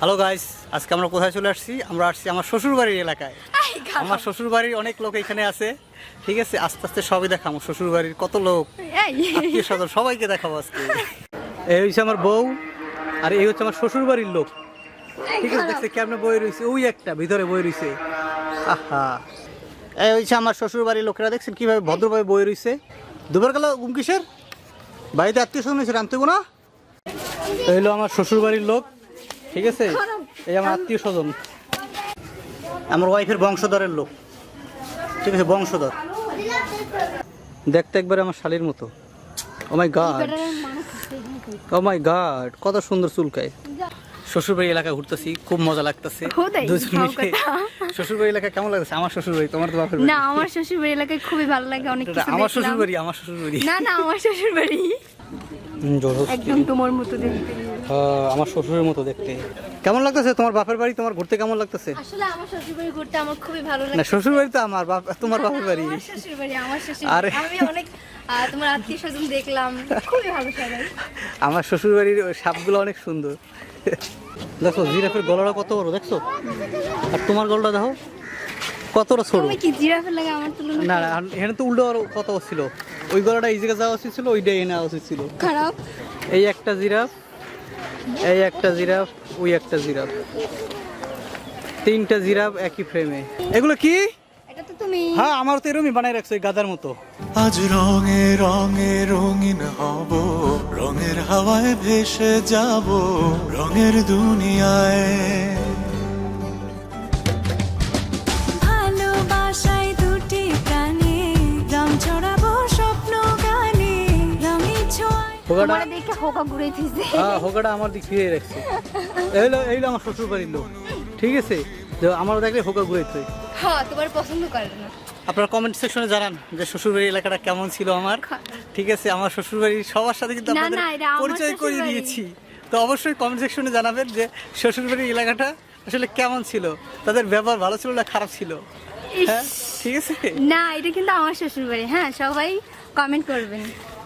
Hello guys আজকে আমরা কোথায় চলে আসছি? আমরা আসছি আমার শ্বশুর বাড়ির এলাকায় আমার শ্বশুর বাড়ির অনেক লোক এখানে আছে। ঠিক আছে আস্তে আস্তে সবই দেখাবো। শ্বশুর বাড়ির কত লোক? আত্মীয় স্বজন সবাইকে দেখাবো আজকে। এই হচ্ছে আমার বউ আর এই হচ্ছে আমার শ্বশুর বাড়ির লোক ঠিক আছে দেখছে কেমনে বই রয়েছে। ওই একটা ভিতরে বই রয়েছে। আহা। এই হচ্ছে আমার শ্বশুর বাড়ির লোকেরা দেখছেন কীভাবে ভদ্রভাবে বই রয়েছে। দুবার গেল গুম কিসের বাড়িতে আত্মীয় স্বজন হয়েছে রামতে না? এই হলো আমার শ্বশুর বাড়ির লোক। ঠিক আছে? এই আমার আত্মীয় স্বজন আমার ওয়াইফের বংশধরের লোক। ঠিক আছে বংশধর। দেখতে একবারে আমার শালির মতো। ও মাই গড ও মাই গড কত সুন্দর চুলকায়। শ্বশুরবাড়ি এলাকা ঘুরতেছি খুব মজা লাগতেছে। দুজন মিলে। শ্বশুরবাড়ি এলাকা কেমন লাগতেছে? আমার শ্বশুরবাড়ি তোমার তো বাপের না আমার শ্বশুর বাড়ি এলাকায় খুবই ভালো লাগে অনেক কিছু আমার শ্বশুরবাড়ি আমার শ্বশুরবাড়ি। না না আমার শ্বশুর একদম তোমার মতো দেখতে। হ্যাঁ, আমার শ্বশুরের মতো দেখতে। কেমন লাগতেছে? তোমার বাপের বাড়ি তোমার ঘুরতে কেমন লাগতেছে? আসলে আমার শ্বশুর বাড়ি ঘুরতে আমার খুবই ভালো না লাগে শ্বশুর বাড়ি তো আমার বাপ তোমার বাপের বাড়ি। আমার শ্বশুর বাড়ি আমার শ্বশুর আরে। আমি অনেক তোমার আত্মীয় স্বজন দেখলাম। খুবই ভালো সবাই। আমার শ্বশুর বাড়ির ওই সাপগুলো অনেক সুন্দর। দেখো জিরাফের গলাটা কত বড় দেখছ? আর তোমার গলাটা দেখো। কতটা না না এখানে তো উল্টো আরও কত ছিল? ওই গলাটা এই জায়গায় যাওয়া উচিত ছিল এনে উচিত ছিল। খারাপ। এই একটা জিরাফ এই একটা জিরাফ ওই একটা জিরাফ। তিনটা জিরাফ একই ফ্রেমে এগুলো কি? এটা তো তুমি। হ্যাঁ আমার তো এরমই বানাই রাখছো এই গাদার মতো। আজ রঙে রঙে রঙিন হব রঙের হাওয়ায় ভেসে যাব রঙের দুনিয়ায়। হোগাটা তোমার দেখে হোকা ঘুরে হ্যাঁ হোগাটা আমার দিক ফিরে রাখছে। এইলো এইলো আমার শ্বশুর বাড়ির লোক। ঠিক আছে? যে আমার দেখলে হোকা ঘুরেছে হ্যাঁ তোমার পছন্দ করে না। আপনারা কমেন্ট সেকশনে জানান যে শ্বশুরবাড়ি এলাকাটা কেমন ছিল আমার। ঠিক আছে? আমার শ্বশুরবাড়ির সবার সাথে কিন্তু আপনাদের পরিচয় করিয়ে দিয়েছি। তো অবশ্যই কমেন্ট সেকশনে জানাবেন যে শ্বশুরবাড়ির এলাকাটা আসলে কেমন ছিল। তাদের ব্যবহার ভালো ছিল না খারাপ ছিল? হ্যাঁ ঠিক আছে? না এটা কিন্তু আমার শ্বশুর বাড়ি হ্যাঁ সবাই কমেন্ট করবেন।